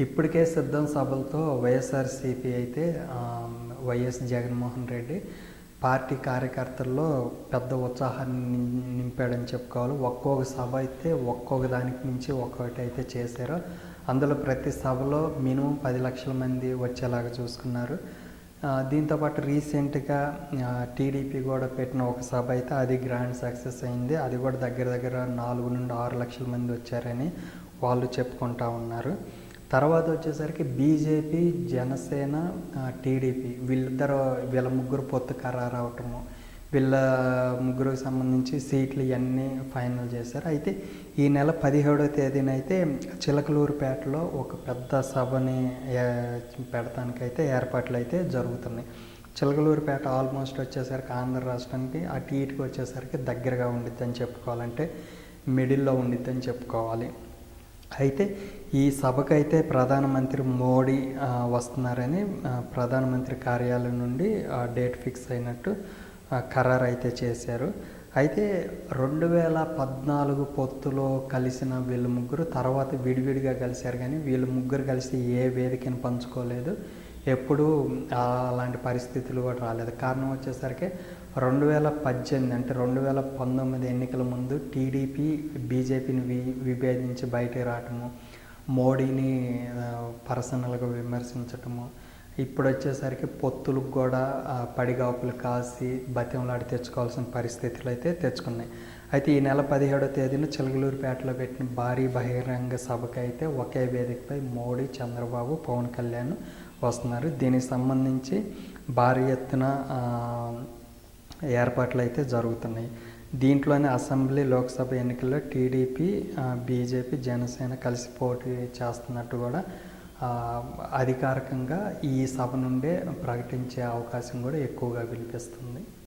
ఇప్పటికే సిద్ధం సభలతో వైఎస్ఆర్సీపీ అయితే వైఎస్ జగన్మోహన్ రెడ్డి పార్టీ కార్యకర్తల్లో పెద్ద ఉత్సాహాన్ని నిం- నింపాడని చెప్పుకోవాలి. ఒక్కొక్క సభ అయితే ఒక్కొక్క దానికి మించి ఒక్కొక్కటి అయితే చేశారు. అందులో ప్రతి సభలో మినిమం పది లక్షల మంది వచ్చేలాగా చూసుకున్నారు. దీంతోపాటు రీసెంట్గా టీడీపీ కూడా పెట్టిన ఒక సభ అయితే అది గ్రాండ్ సక్సెస్ అయింది. అది కూడా దగ్గర దగ్గర నాలుగు నుండి ఆరు లక్షల మంది వచ్చారని వాళ్ళు చెప్పుకుంటా ఉన్నారు. తర్వాత వచ్చేసరికి బీజేపీ జనసేన టీడీపీ వీళ్ళిద్దరు వీళ్ళ ముగ్గురు పొత్తు ఖరారు అవటము వీళ్ళ ముగ్గురికి సంబంధించి సీట్లు ఇవన్నీ ఫైనల్ చేశారు. అయితే ఈ నెల పదిహేడవ తేదీన అయితే చిలకలూరుపేటలో ఒక పెద్ద సభని పెడతానికైతే ఏర్పాట్లు అయితే జరుగుతున్నాయి. చిలకలూరుపేట ఆల్మోస్ట్ వచ్చేసరికి ఆంధ్ర రాష్ట్రానికి అటు ఇటుకి వచ్చేసరికి దగ్గరగా ఉండిద్దని చెప్పుకోవాలంటే మిడిల్లో ఉండిద్దని చెప్పుకోవాలి. అయితే ఈ సభకైతే ప్రధానమంత్రి మోడీ వస్తున్నారని ప్రధానమంత్రి కార్యాలయం నుండి డేట్ ఫిక్స్ అయినట్టు ఖరారు అయితే చేశారు. అయితే రెండు వేల పద్నాలుగు పొత్తులో కలిసిన వీళ్ళు ముగ్గురు తర్వాత విడివిడిగా కలిశారు కానీ వీళ్ళు ముగ్గురు కలిసి ఏ వేదికను పంచుకోలేదు. ఎప్పుడూ అలాంటి పరిస్థితులు కూడా రాలేదు. కారణం వచ్చేసరికి రెండు వేల పద్దెనిమిది అంటే రెండు వేల పంతొమ్మిది ఎన్నికల ముందు టీడీపీ బీజేపీని వి విభేదించి బయటికి రావటము మోడీని పర్సనల్గా విమర్శించటము ఇప్పుడు వచ్చేసరికి పొత్తులకు కూడా పడిగాపులు కాసి బతిమలాడి తెచ్చుకోవాల్సిన పరిస్థితులు అయితే తెచ్చుకున్నాయి. అయితే ఈ నెల పదిహేడో తేదీన చిలకలూరుపేటలో పెట్టిన భారీ బహిరంగ సభకైతే అయితే ఒకే వేదికపై మోడీ చంద్రబాబు పవన్ కళ్యాణ్ వస్తున్నారు. దీనికి సంబంధించి భారీ ఎత్తున ఏర్పాట్లు అయితే జరుగుతున్నాయి. దీంట్లోనే అసెంబ్లీ లోక్సభ ఎన్నికల్లో టీడీపీ బీజేపీ జనసేన కలిసి పోటీ చేస్తున్నట్టు కూడా అధికారికంగా ఈ సభ నుండే ప్రకటించే అవకాశం కూడా ఎక్కువగా వినిపిస్తుంది.